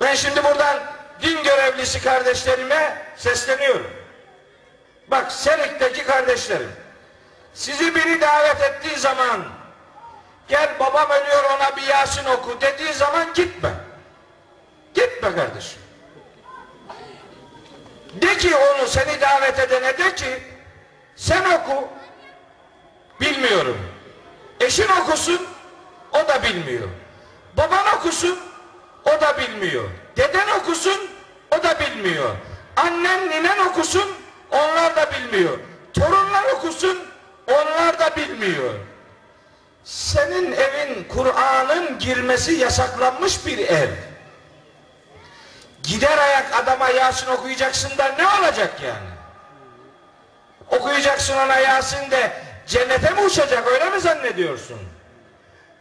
Ben şimdi buradan din görevlisi kardeşlerime sesleniyorum. Bak Serik'teki kardeşlerim. Sizi biri davet ettiği zaman gel babam ölüyor ona bir Yasin oku dediği zaman gitme. Gitme kardeşim. De ki onu seni davet edene de ki sen oku. Bilmiyorum. Eşin okusun o da bilmiyor. Baban okusun o da bilmiyor. Deden okusun o da bilmiyor. Annen ninen okusun onlar da bilmiyor. Torunlar okusun onlar da bilmiyor. Senin evin Kur'an'ın girmesi yasaklanmış bir ev. Gider ayak adama Yasin okuyacaksın da ne olacak yani? Okuyacaksın ona Yasin de cennete mi uçacak öyle mi zannediyorsun?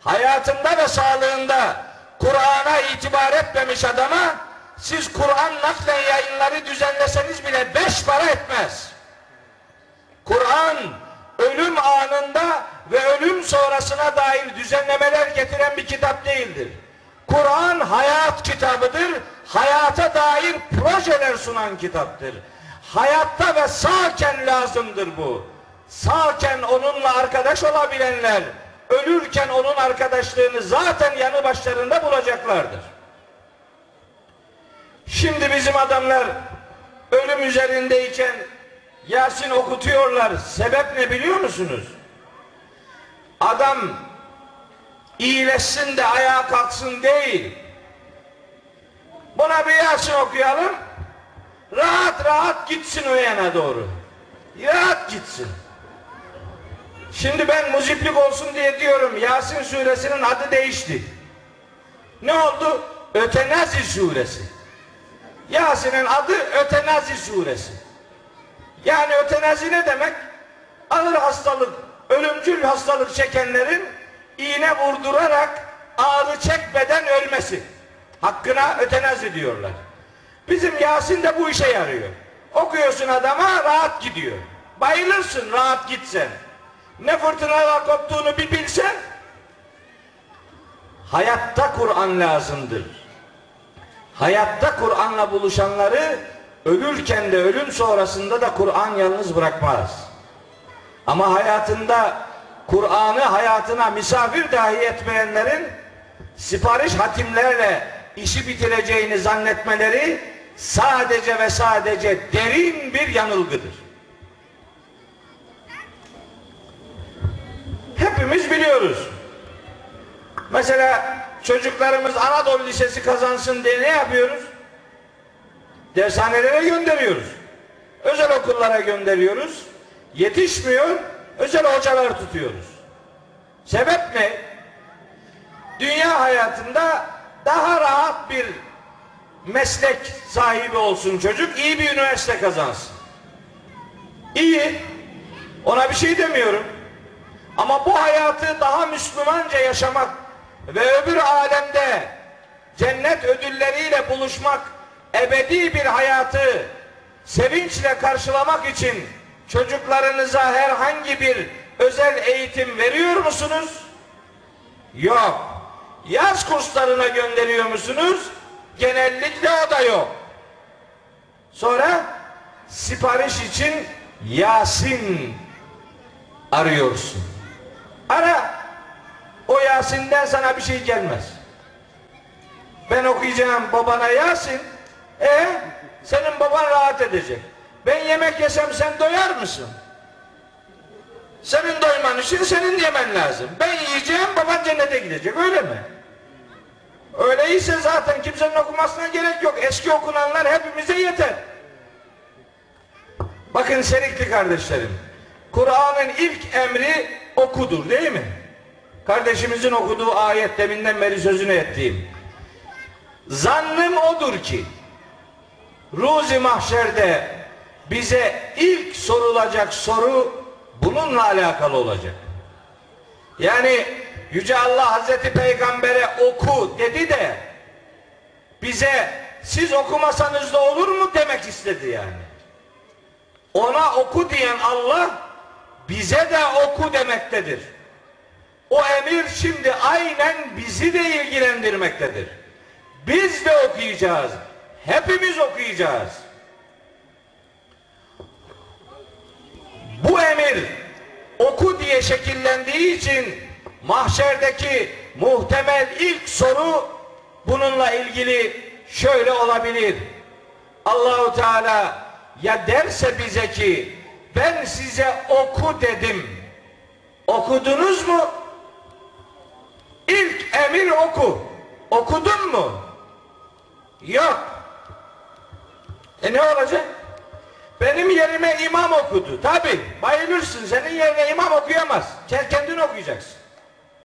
Hayatında ve sağlığında Kur'an'a itibar etmemiş adama siz Kur'an naklen yayınları düzenleseniz bile beş para etmez. Kur'an ölüm anında ve ölüm sonrasına dair düzenlemeler getiren bir kitap değildir. Kur'an hayat kitabıdır. Hayata dair projeler sunan kitaptır. Hayatta ve sağken lazımdır bu. Sağken onunla arkadaş olabilenler ölürken onun arkadaşlığını zaten yanı başlarında bulacaklardır. Şimdi bizim adamlar ölüm üzerindeyken Yasin okutuyorlar. Sebep ne biliyor musunuz? Adam iyileşsin de ayağa kalksın değil. Buna bir Yasin okuyalım. Rahat rahat gitsin o yana doğru. Rahat gitsin. Şimdi ben muziplik olsun diye diyorum Yasin suresinin adı değişti. Ne oldu? Ötenazi suresi. Yasin'in adı Ötenazi suresi. Yani ötenazi ne demek? Ağır hastalık, ölümcül hastalık çekenlerin iğne vurdurarak ağrı çekmeden ölmesi. Hakkına ötenazi diyorlar. Bizim Yasin de bu işe yarıyor. Okuyorsun adama rahat gidiyor. Bayılırsın rahat gitsen. Ne fırtınalar koptuğunu bir bilsen hayatta Kur'an lazımdır. Hayatta Kur'an'la buluşanları ölürken de ölüm sonrasında da Kur'an yalnız bırakmaz. Ama hayatında Kur'an'ı hayatına misafir dahi etmeyenlerin sipariş hatimlerle işi bitireceğini zannetmeleri sadece ve sadece derin bir yanılgıdır. Hepimiz biliyoruz. Mesela çocuklarımız Anadolu Lisesi kazansın diye ne yapıyoruz? Dershanelere gönderiyoruz. Özel okullara gönderiyoruz. Yetişmiyor, özel hocalar tutuyoruz. Sebep ne? Dünya hayatında daha rahat bir meslek sahibi olsun çocuk, iyi bir üniversite kazansın. İyi, ona bir şey demiyorum. Ama bu hayatı daha Müslümanca yaşamak ve öbür alemde cennet ödülleriyle buluşmak, ebedi bir hayatı sevinçle karşılamak için çocuklarınıza herhangi bir özel eğitim veriyor musunuz? Yok. Yaz kurslarına gönderiyor musunuz? Genellikle o da yok. Sonra sipariş için Yasin arıyorsun. Yasin'den sana bir şey gelmez. Ben okuyacağım babana Yasin. E senin baban rahat edecek. Ben yemek yesem sen doyar mısın? Senin doyman için senin yemen lazım. Ben yiyeceğim baban cennete gidecek öyle mi? Öyleyse zaten kimsenin okumasına gerek yok. Eski okunanlar hepimize yeter. Bakın serikli kardeşlerim. Kur'an'ın ilk emri okudur değil mi? Kardeşimizin okuduğu ayet deminden beri sözünü ettiğim. Zannım odur ki Ruzi mahşerde bize ilk sorulacak soru bununla alakalı olacak. Yani Yüce Allah Hazreti Peygamber'e oku dedi de bize siz okumasanız da olur mu demek istedi yani. Ona oku diyen Allah bize de oku demektedir. O emir şimdi aynen bizi de ilgilendirmektedir. Biz de okuyacağız. Hepimiz okuyacağız. Bu emir oku diye şekillendiği için mahşerdeki muhtemel ilk soru bununla ilgili şöyle olabilir. Allahu Teala ya derse bize ki ben size oku dedim. Okudunuz mu? İlk emir oku. Okudun mu? Yok. E ne olacak? Benim yerime imam okudu. Tabi bayılırsın. Senin yerine imam okuyamaz. Sen kendin okuyacaksın.